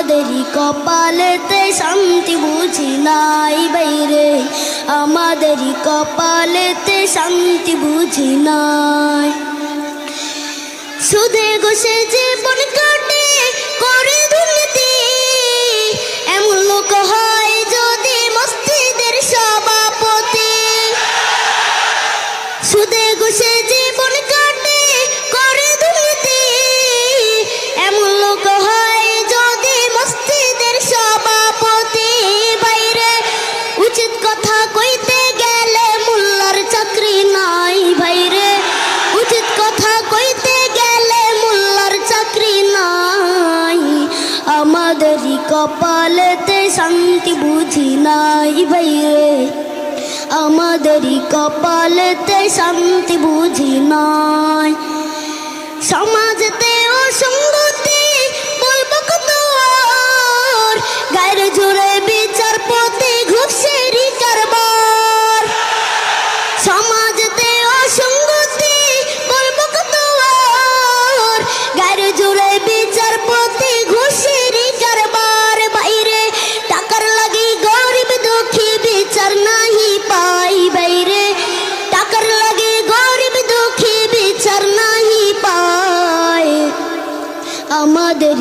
কপালেতে শান্তি বুঝি নাই বাইরে। আমাদেরই কপালেতে শান্তি বুঝি নাই। সুদে ঘষে জীবন কপালেতে শান্তি বুঝি নাই ভাইরে আমাদেরই কপালেতে শান্তি বুঝি নাই সমাজতে অসঙ্গতি বলব কত? গায়ের জোরে বিচারপতি ঘুষেরি কারবার সমাজতে অসঙ্গতি বলব কত? গায়ের জোরে বিচারপতি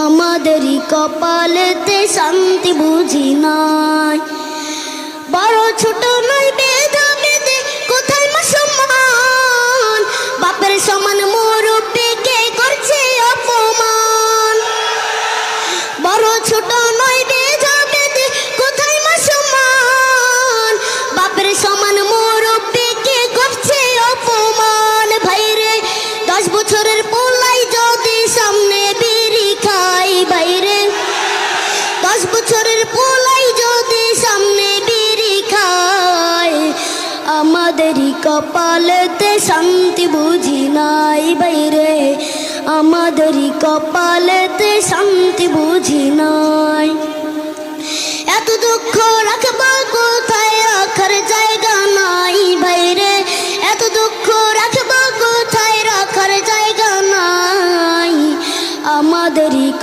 আমাদেরই কপালেতে শান্তি বুঝি নাই। বড় ছোট নয় কপালেতে শান্তি বুঝি নাই বাইরে। আমাদেরই কপালেতে শান্তি বুঝি নাই। এত দুঃখ রাখবা কোথায়? রাখার জায়গা